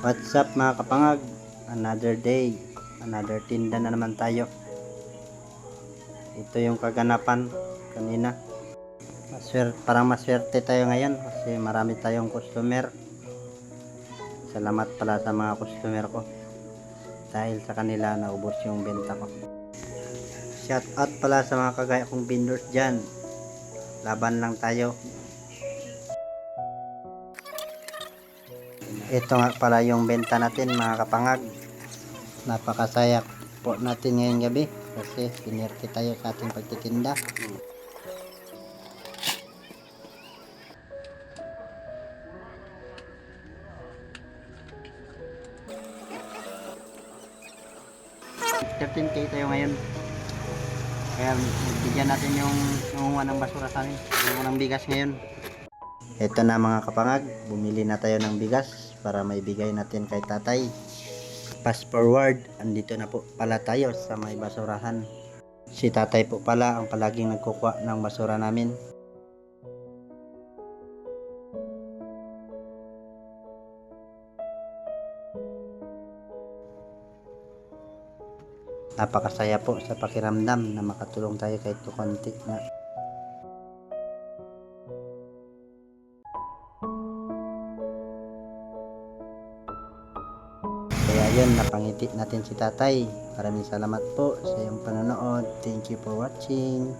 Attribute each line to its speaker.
Speaker 1: What's up mga kapangag? Another day, another tinda na naman tayo. Ito yung kaganapan kanina. Maswer, parang maswerte tayo ngayon kasi marami tayong customer. Salamat pala sa mga customer ko. Dahil sa kanila naubos yung benta ko. Shout out pala sa mga kagaya kong vendors dyan. Laban lang tayo. Ito nga pala yung benta natin mga kapangag. Napakasaya po natin ngayong gabi kasi sinerte tayo sa ating pagtitinda. Thirteen k tayo ngayon. Kaya bigyan natin yung nangunguha ng basura sa amin. Nangunguha ng bigas ngayon. Ito na mga kapangag, bumili na tayo ng bigas para may bigay natin kay tatay. Fast forward, andito na po pala tayo sa may basurahan. Si tatay po pala ang palaging nagkukuha ng basura namin. Napakasaya po sa pakiramdam na makatulong tayo kahit konti na Kaya yun, napangiti natin si tatay. Maraming salamat po sa iyong panonood. Thank you for watching.